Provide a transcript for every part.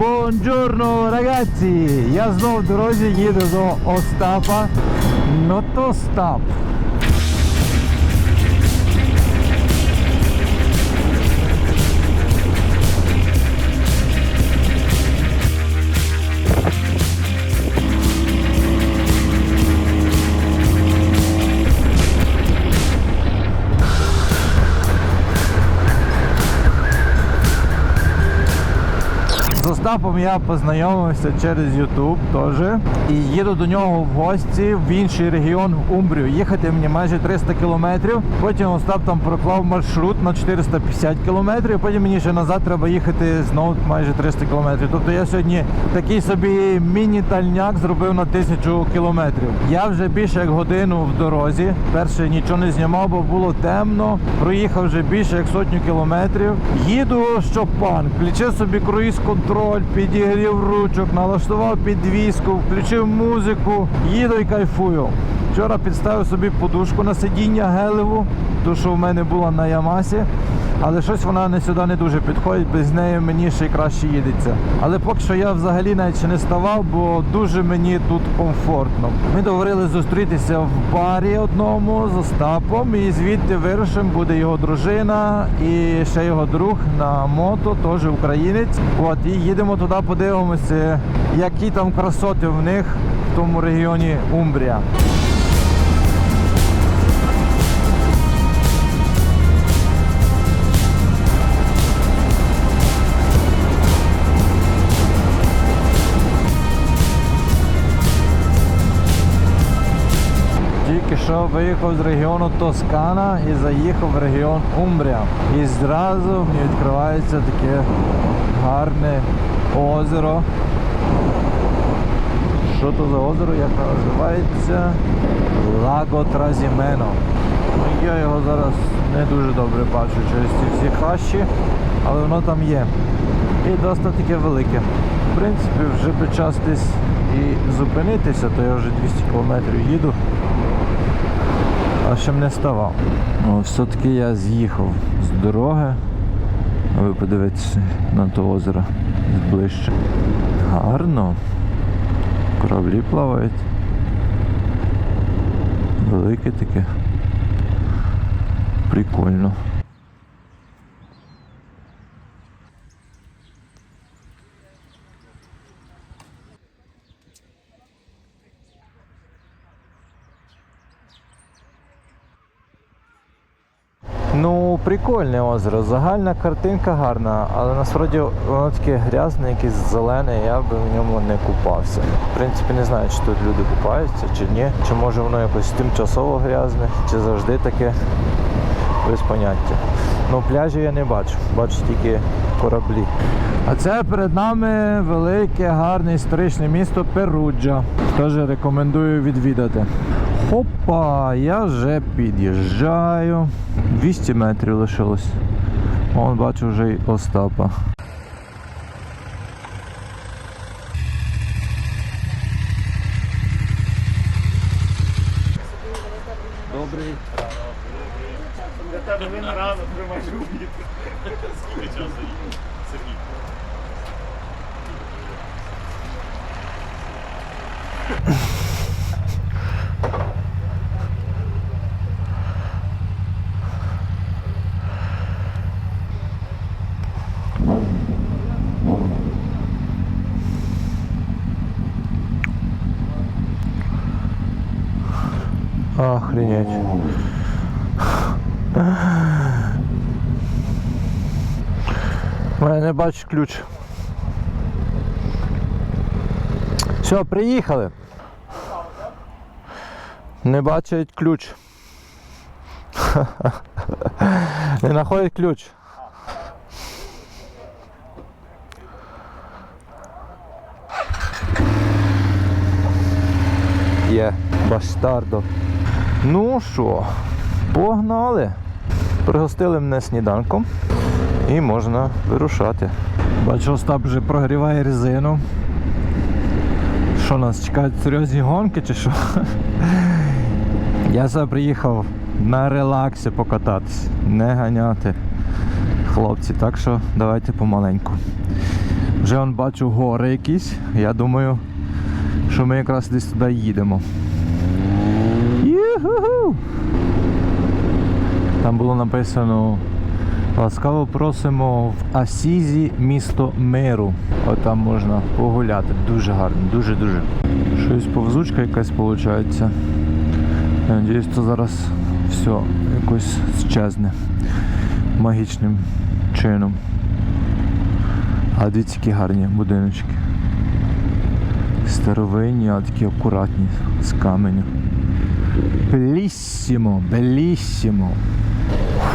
Buongiorno ragazzi! Я знов в дорозі їду до Остапа. Ну Остапом я познайомився через YouTube теж. І їду до нього в гості в інший регіон в Умбрію. Їхати мені майже 300 кілометрів. Потім Остап там проклав маршрут на 450 кілометрів. Потім мені ще назад треба їхати знову майже 300 кілометрів. Тобто я сьогодні такий собі міні-тальняк зробив на тисячу кілометрів. Я вже більше як годину в дорозі. Перше нічого не знімав, бо було темно. Проїхав вже більше як сотню кілометрів. Їду що пан, включив собі круїз контроль, підігрів ручок, налаштував підвіску, включив музику, їду і кайфую. Вчора підставив собі подушку на сидіння гелеву, ту, що в мене була на Ямасі. Але щось вона не сюди не дуже підходить, без неї мені ще й краще їдеться. Але поки що я взагалі навіть не ставав, бо дуже мені тут комфортно. Ми договорили зустрітися в барі одному з Остапом, і звідти вирушимо буде його дружина і ще його друг на мото, теж українець. От і їдемо туди, подивимося, які там красоти в них в тому регіоні Умбрія. Що виїхав з регіону Тоскана і заїхав в регіон Умбрія. І зразу мені відкривається таке гарне озеро. Що то за озеро, як називається? Лаго Тразімено. Я його зараз не дуже добре бачу через ці всі хащі, але воно там є. І досить таке велике. В принципі, вже би час десь і зупинитися, то я вже 200 км їду. А ще не ставав. О, все-таки я з'їхав з дороги. Ви подивитесь на то озеро ближче. Гарно. Кораблі плавають. Велике таке. Прикольно. Ну, прикольне озеро. Загальна картинка гарна, але насправді воно таке грязне, якесь зелене, я би в ньому не купався. В принципі, не знаю, чи тут люди купаються, чи ні. Чи може воно якось тимчасово грязне, чи завжди таке без поняття. Ну, пляжі я не бачу, бачу тільки кораблі. А це перед нами велике, гарне історичне місто Перуджа. Теж рекомендую відвідати. Хопа, я вже під'їжджаю. 200 метрів лишилось. Вон бачу вже й Остапа. Добрий. Для тебе він рано тримаєш обід. Скільки часу їде? Сергій. У мене не бачу ключ. Все, приїхали. Не бачать ключ. Не знаходять ключ. Є, бастардо. Ну що, погнали. Пригостили мене сніданком і можна вирушати. Бачу, Остап вже прогріває резину. Що нас чекають серйозні гонки чи що? Я сюди приїхав на релаксі покататись, не ганяти хлопці. Так що давайте помаленьку. Вже он бачу гори якісь. Я думаю, що ми якраз десь туди їдемо. Там було написано Ласкаво просимо в Асізі місто миру. От там можна погуляти. Дуже гарно, дуже-дуже. Щось повзучка якась виходить. Я надіюсь, що зараз все якось щезне магічним чином. А дивіться, які гарні будиночки. Старовинні, а такі акуратні з каменю. Беліссімо, беліссімо.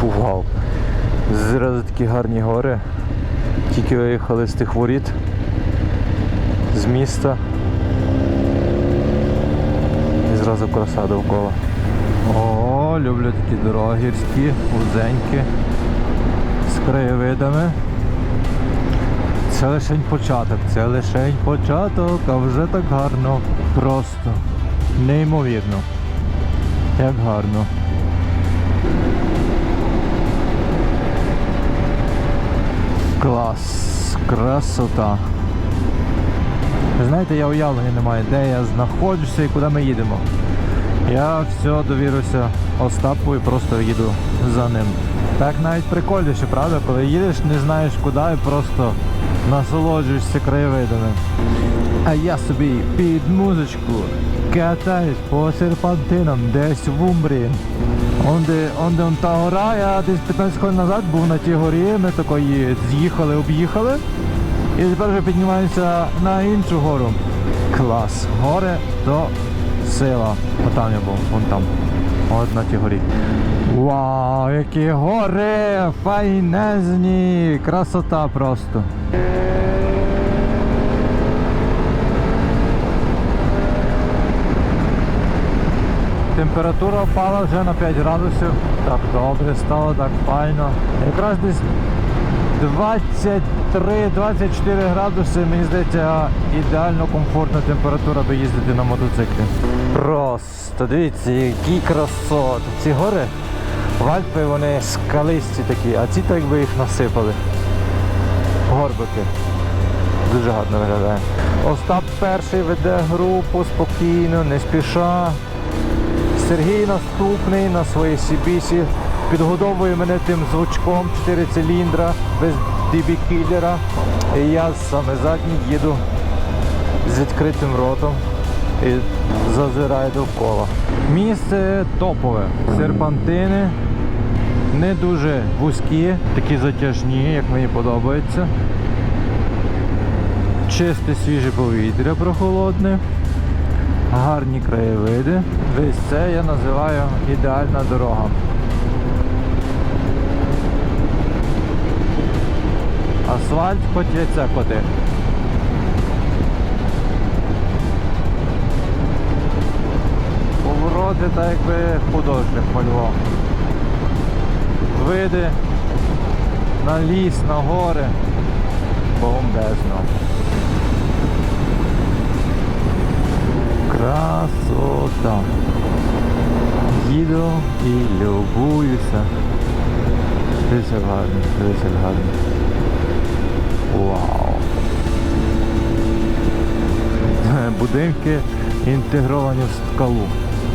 Вау. Зразу такі гарні гори. Тільки виїхали з тих воріт з міста. І зразу краса довкола. О, люблю такі дороги гірські, вузенькі, з краєвидами. Це лишень початок, це лишень початок, а вже так гарно. Просто неймовірно. Як гарно. Клас, красота. Знаєте, я уявлення не маю, де я знаходжуся і куди ми їдемо. Я все довіруся Остапу і просто їду за ним. Так навіть прикольніше, правда? Коли їдеш, не знаєш куди і просто насолоджуєшся краєвидами. А я собі під музичку катаюсь по серпантинам десь в Умбрії. Онде, онде он та гора, я десь 15 хвилин назад був на тій горі, ми такої з'їхали, об'їхали. І тепер вже піднімаємося на іншу гору. Клас. Гори то сила. Отам я був, вон там. От на тій горі. Вау, які гори! Файнезні! Красота просто. Температура впала вже на 5 градусів. Так добре стало, так файно. Якраз десь 23-24 градуси, мені здається, ідеально комфортна температура, аби їздити на мотоциклі. Просто дивіться, які красоти. Ці гори в Альпи вони скалисті такі, а ці так би їх насипали. Горбики. Дуже гарно виглядає. Остап перший веде групу спокійно, не спіша. Сергій наступний на своїй Сібісі підгодовує мене тим звучком 4 циліндра без дібі-кілера. І я саме задній їду з відкритим ротом і зазираю довкола. Місце топове. Серпантини не дуже вузькі, такі затяжні, як мені подобається. Чисте свіже повітря прохолодне. Гарні краєвиди. Весь це я називаю ідеальна дорога. Асфальт хоч яйце коти. Повороти так якби художник малював. Види на ліс, на гори. Бомбезно. Красота. Їду і любуюся. Дивіться гарно, дивіться. Вау. Будинки інтегровані в скалу.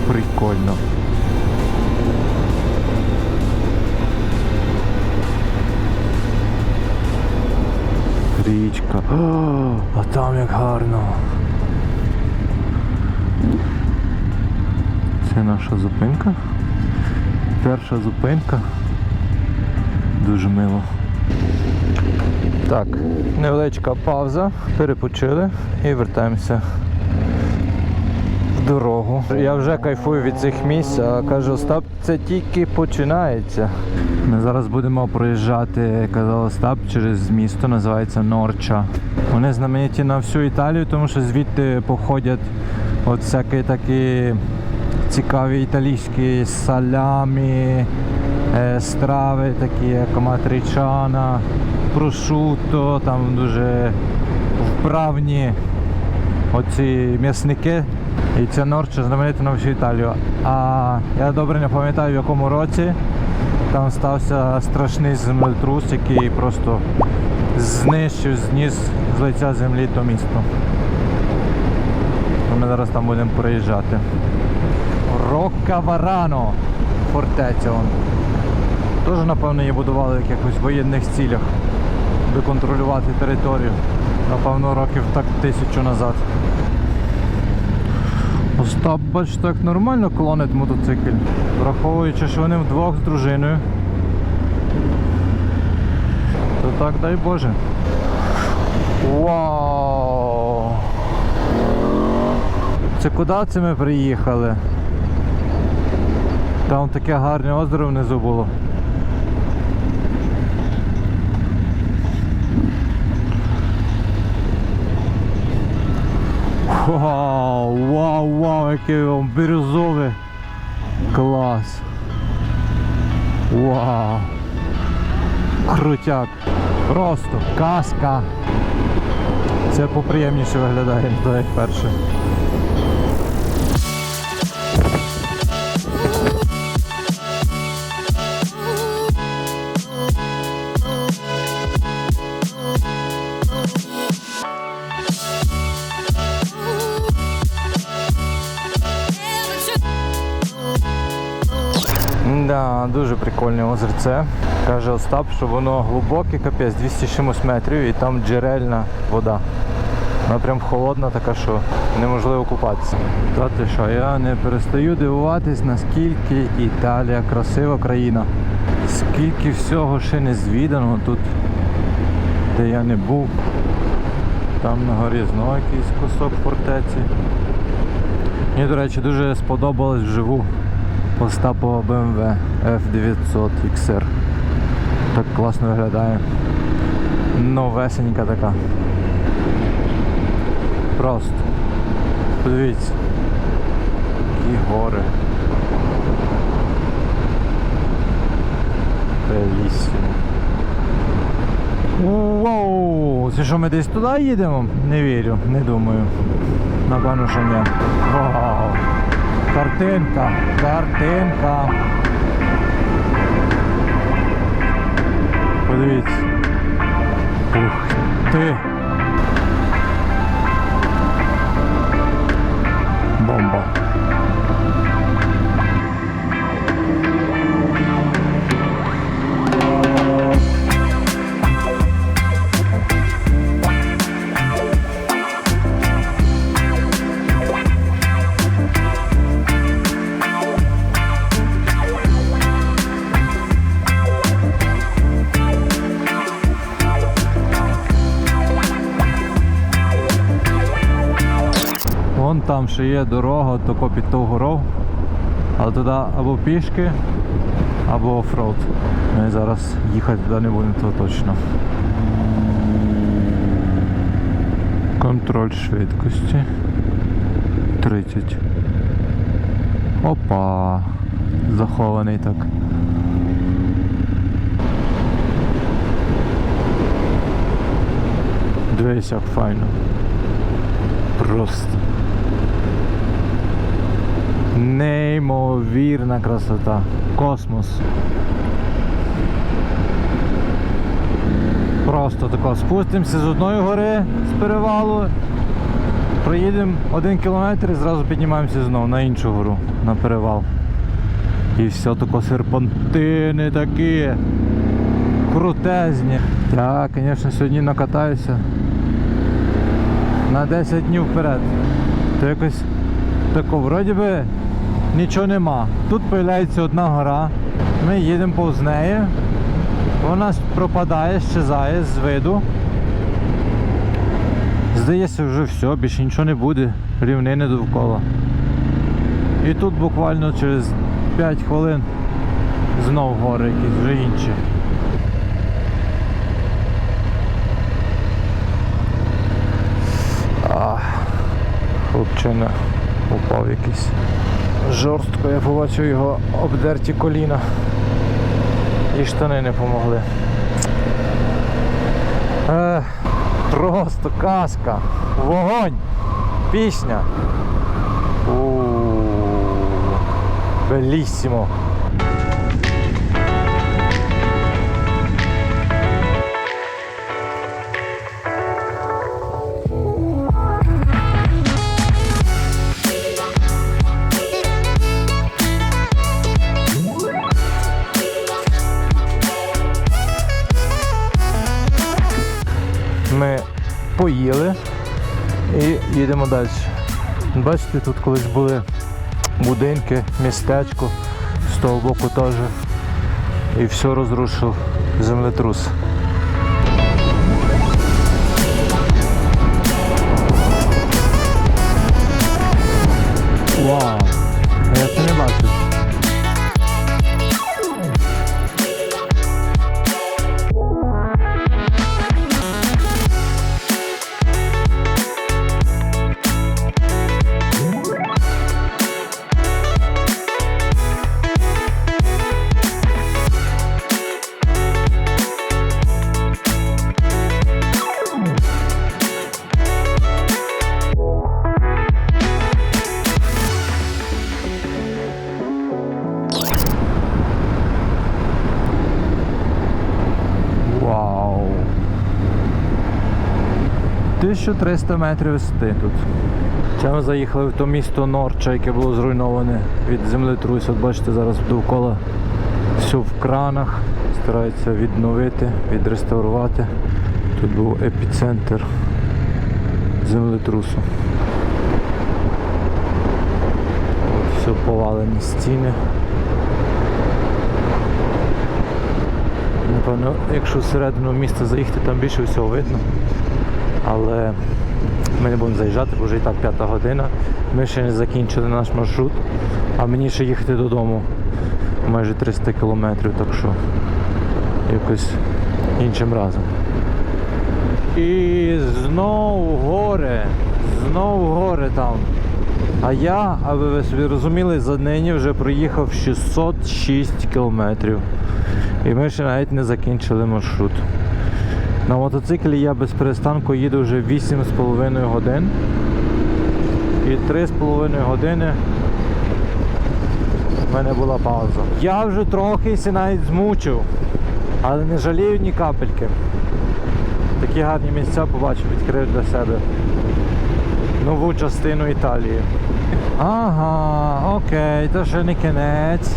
Прикольно. Річка. О, а там як гарно. Це наша зупинка. Перша зупинка. Дуже мило. Так, невеличка пауза. Перепочили і вертаємося в дорогу. Я вже кайфую від цих місць, а кажу, Остап, це тільки починається. Ми зараз будемо проїжджати, казав Остап, через місто, називається Норча. Вони знамениті на всю Італію, тому що звідти походять от всякі такі цікаві італійські салямі, е, страви, такі як матричана, прошуто, там дуже вправні оці м'ясники. І ця норча знаменита на всю Італію. А я добре не пам'ятаю в якому році. Там стався страшний землетрус, який просто знищив, зніс з лиця землі то місто. Ми зараз там будемо проїжджати. Роккаварано. Фортеця. Теж, напевно, її будували в якихось воєнних цілях, аби контролювати територію. Напевно, років так тисячу назад. Остап, бач, так нормально клонить мотоцикль, враховуючи, що вони вдвох з дружиною. То так дай Боже. Вау! Це куди це ми приїхали? Там таке гарне озеро внизу було. Вау, вау, вау, яке вам бірюзове. Клас. Вау. Крутяк. Просто казка. Це поприємніше виглядає, як перше. Дуже прикольне озерце. Каже Остап, що воно глибоке, капець, 200 чимось метрів і там джерельна вода. Вона прям холодна така, що неможливо купатися. Та ти що, я не перестаю дивуватись, наскільки Італія красива країна. Скільки всього ще не звідано тут, де я не був. Там на горі знову якийсь кусок фортеці. Мені, до речі, дуже сподобалось вживу Остапова BMW F900 XR. Так класно виглядає. Новесенька така. Просто. Подивіться. Які гори. Воу! Це що ми десь туди їдемо? Не вірю, не думаю. Напевно, що ні. Вау! Картинка, картинка. Подивіться. Ух ти. Там ще є дорога, тако під ту гору. Але туди або пішки, або оффроуд. Ми зараз їхати туди не будемо, то точно. Контроль швидкості. 30. Опа. Захований так. Дивись, як файно. Просто. Неймовірна красота. Космос. Просто тако спустимося з одної гори з перевалу. Проїдемо один кілометр і зразу піднімаємося знову на іншу гору, на перевал. І все тако серпантини такі. Крутезні. Я, звісно, сьогодні накатаюся на 10 днів вперед. То якось тако, вроді би нічого нема. Тут з'являється одна гора, ми їдемо повз неї, вона пропадає, щезає з виду. Здається, вже все, більше нічого не буде, рівнини довкола. І тут буквально через 5 хвилин знов гори якісь вже інші. Хлопчина упав якийсь. Жорстко, я побачив його обдерті коліна. І штани не помогли. Е, просто казка. Вогонь. Пісня. Белісімо. Поїли і їдемо далі. Бачите, тут колись були будинки, містечко, з того боку теж. І все розрушив землетрус. 1300 метрів висоти тут. Це ми заїхали в то місто Норча, яке було зруйноване від землетрусу. От бачите, зараз довкола все в кранах. Стараються відновити, відреставрувати. Тут був епіцентр землетрусу. От все повалені стіни. Напевно, якщо всередину міста заїхати, там більше всього видно. Але ми не будемо заїжджати, бо вже і так п'ята година. Ми ще не закінчили наш маршрут, а мені ще їхати додому майже 300 кілометрів, так що якось іншим разом. І знов гори, знов гори там. А я, аби ви собі розуміли, за нині вже проїхав 606 кілометрів. І ми ще навіть не закінчили маршрут. На мотоциклі я без перестанку їду вже 8,5 годин. І 3,5 години в мене була пауза. Я вже трохи навіть змучив, але не жалію ні капельки. Такі гарні місця побачив, відкрив для себе нову частину Італії. Ага, окей, то ще не кінець.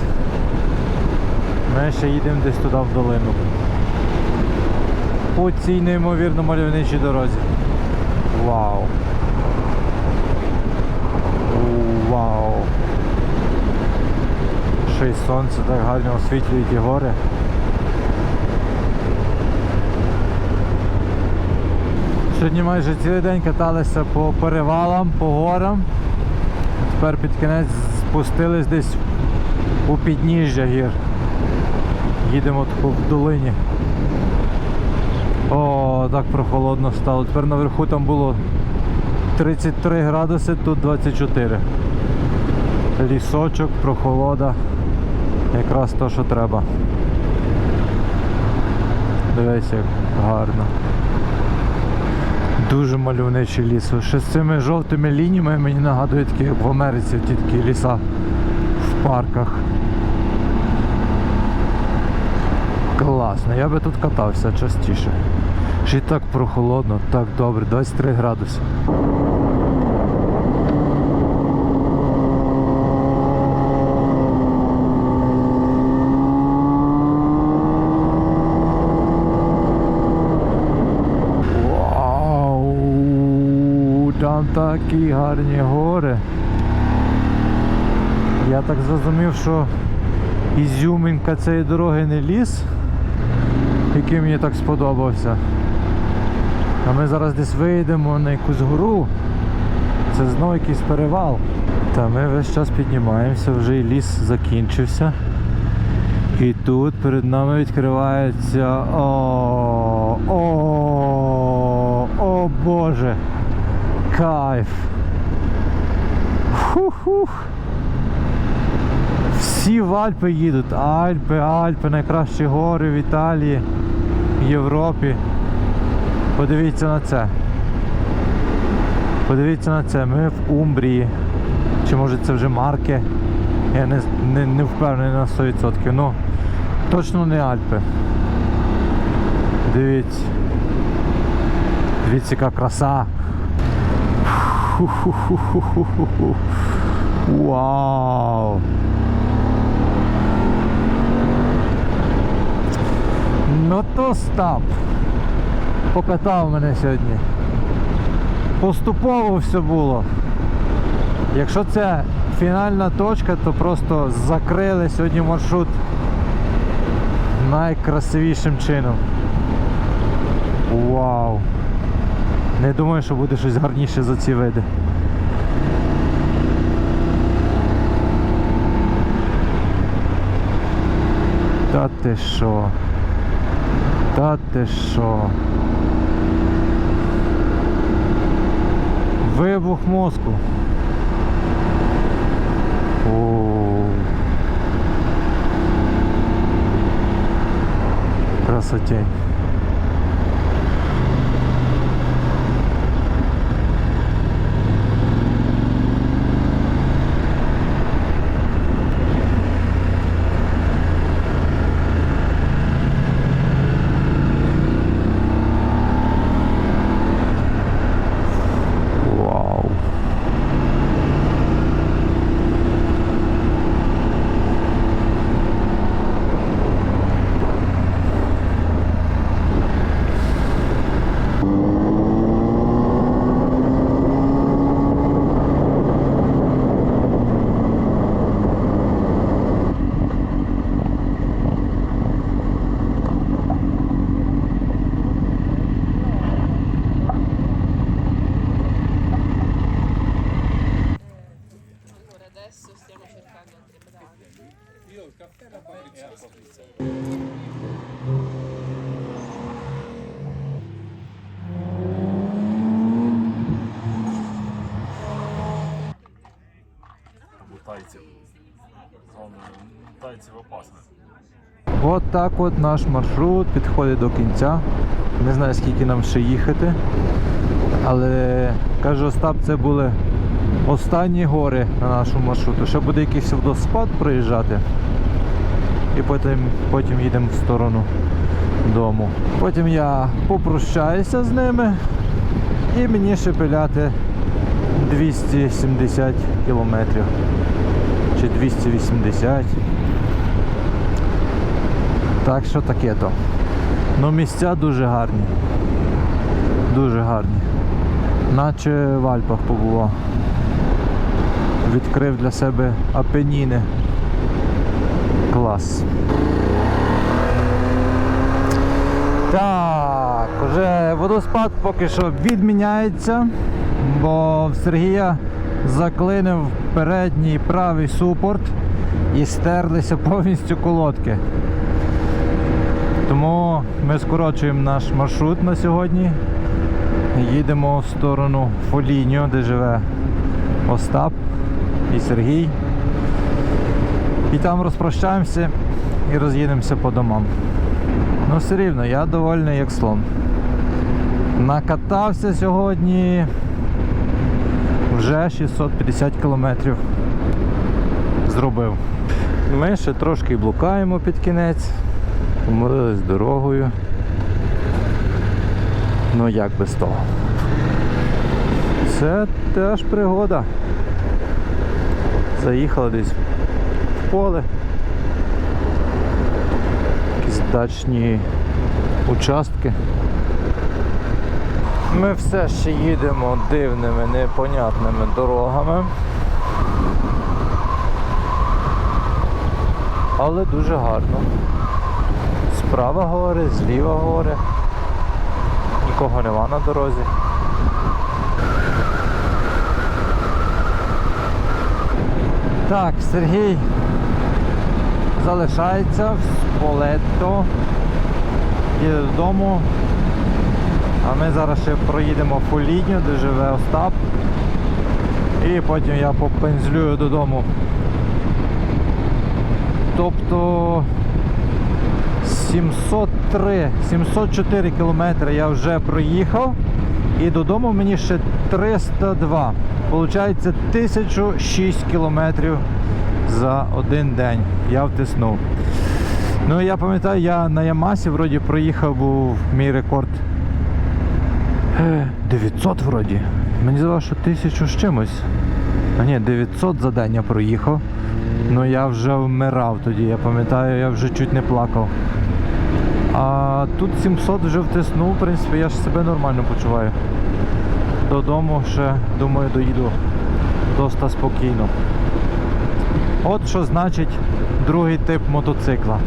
Ми ще їдемо десь туди в долину. По цій неймовірно мальовничій дорозі. Вау. Вау. Ще й сонце так гарно освітлює ті гори. Сьогодні майже цілий день каталися по перевалам, по горам. Тепер під кінець спустились десь у підніжжя гір. Їдемо в долині. О, так прохолодно стало. Тепер наверху там було 33 градуси, тут 24. Лісочок, прохолода. Якраз то, що треба. Дивись, як гарно. Дуже мальовничий ліс. Ще з цими жовтими лініями мені нагадує такі, як в Америці, ті такі ліса в парках. Класно, я би тут катався частіше. Ще й так прохолодно, так добре, 23 градуси. Там такі гарні гори. Я так зрозумів, що ізюминка цієї дороги не ліс, який мені так сподобався. А ми зараз десь вийдемо на якусь гору. Це знову якийсь перевал. Та ми весь час піднімаємося, вже і ліс закінчився. І тут перед нами відкривається. О, о, о Боже! Кайф! Фух-фух! Всі в Альпи їдуть. Альпи, Альпи, найкращі гори в Італії, в Європі. Подивіться на це. Подивіться на це. Ми в Умбрії. Чи може це вже марки? Я не, не, не впевнений на 100%. Ну, точно не Альпи. Дивіться. Дивіться, яка краса. Вау! Ну то стап. Покатав мене сьогодні. поступово все було. Якщо це фінальна точка, то просто закрили сьогодні маршрут найкрасивішим чином. Вау! Не думаю, що буде щось гарніше за ці види. Та ти що? Та ти що? Вибух мозку. О. Красотень. Тайців опасна. От так от наш маршрут підходить до кінця. Не знаю скільки нам ще їхати. Але каже Остап, це були останні гори на нашому маршруту. Ще буде якийсь водоспад проїжджати. І потім, потім їдемо в сторону дому. Потім я попрощаюся з ними і мені ще пиляти 270 кілометрів. Чи 280. Так що таке то. Ну місця дуже гарні. Дуже гарні. Наче в Альпах побував. Відкрив для себе апеніни. Клас. Так, вже водоспад поки що відміняється, бо в Сергія заклинив передній правий супорт і стерлися повністю колодки. Тому ми скорочуємо наш маршрут на сьогодні. Їдемо в сторону Фоліньо, де живе Остап і Сергій. І там розпрощаємося і роз'їдемося по домам. Ну все рівно, я довольний як слон. Накатався сьогодні вже 650 кілометрів зробив. Ми ще трошки блукаємо під кінець. Помилились дорогою. Ну як без того. Це теж пригода. Заїхали десь в поле. Якісь дачні участки. Ми все ще їдемо дивними, непонятними дорогами. Але дуже гарно. Справа гори, зліва гори. Нікого нема на дорозі. Так, Сергій залишається в Сполетто. Їде додому. А ми зараз ще проїдемо Фолідню, де живе Остап. І потім я попензлюю додому. Тобто 703, 704 кілометри я вже проїхав. І додому мені ще 302. Получається 1006 кілометрів за один день. Я втиснув. Ну я пам'ятаю, я на Ямасі вроді проїхав був мій рекорд. Е, 900 вроді. Мені здавалося, що 1000 з чимось. А ні, 900 за день я проїхав. Ну я вже вмирав тоді, я пам'ятаю, я вже чуть не плакав. А тут 700 вже втиснув, в принципі, я ж себе нормально почуваю. додому ще, думаю, доїду доста спокійно. От що значить другий тип мотоцикла.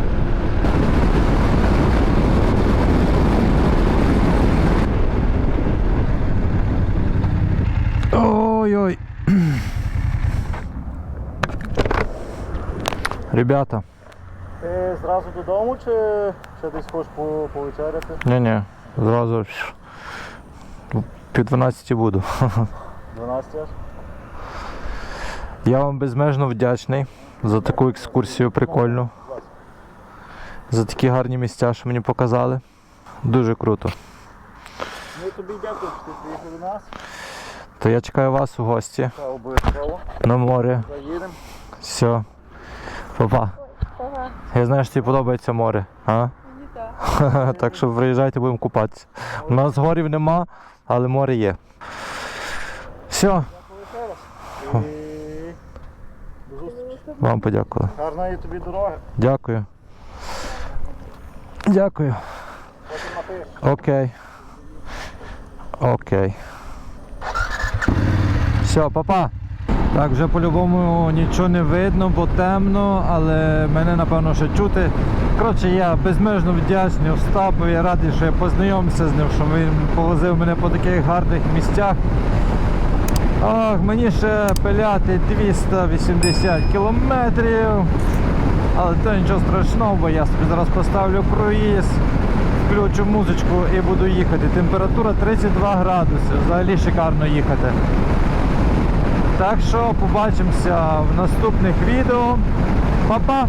Ой-ой. Ребята, Ти зразу додому чи ще десь хочеш по- повечеряти? ні-ні, зразу пів 12 буду. 12 аж? Я вам безмежно вдячний за таку екскурсію прикольну. За такі гарні місця, що мені показали. Дуже круто. Ми тобі дякую, що ти приїхав до нас. То я чекаю вас у гості Та обов'язково. на море. Заїдемо. Все. Папа. Ага, Я знаю, що тобі подобається море. А? так. що приїжджайте, будемо купатися. У нас горів нема, але море є. Все, вам подякували. Гарної тобі дороги. Дякую. Дякую. Окей. Окей. Все, папа. Так, вже по-любому нічого не видно, бо темно, але мене напевно ще чути. Коротше, я безмежно вдячний Остапові, я радий, що я познайомився з ним, що він повозив мене по таких гарних місцях. Ах, мені ще пиляти 280 кілометрів. Але то нічого страшного, бо я собі зараз поставлю круїз, включу музичку і буду їхати. Температура 32 градуси, взагалі шикарно їхати. Так що побачимося в наступних відео. Па-па!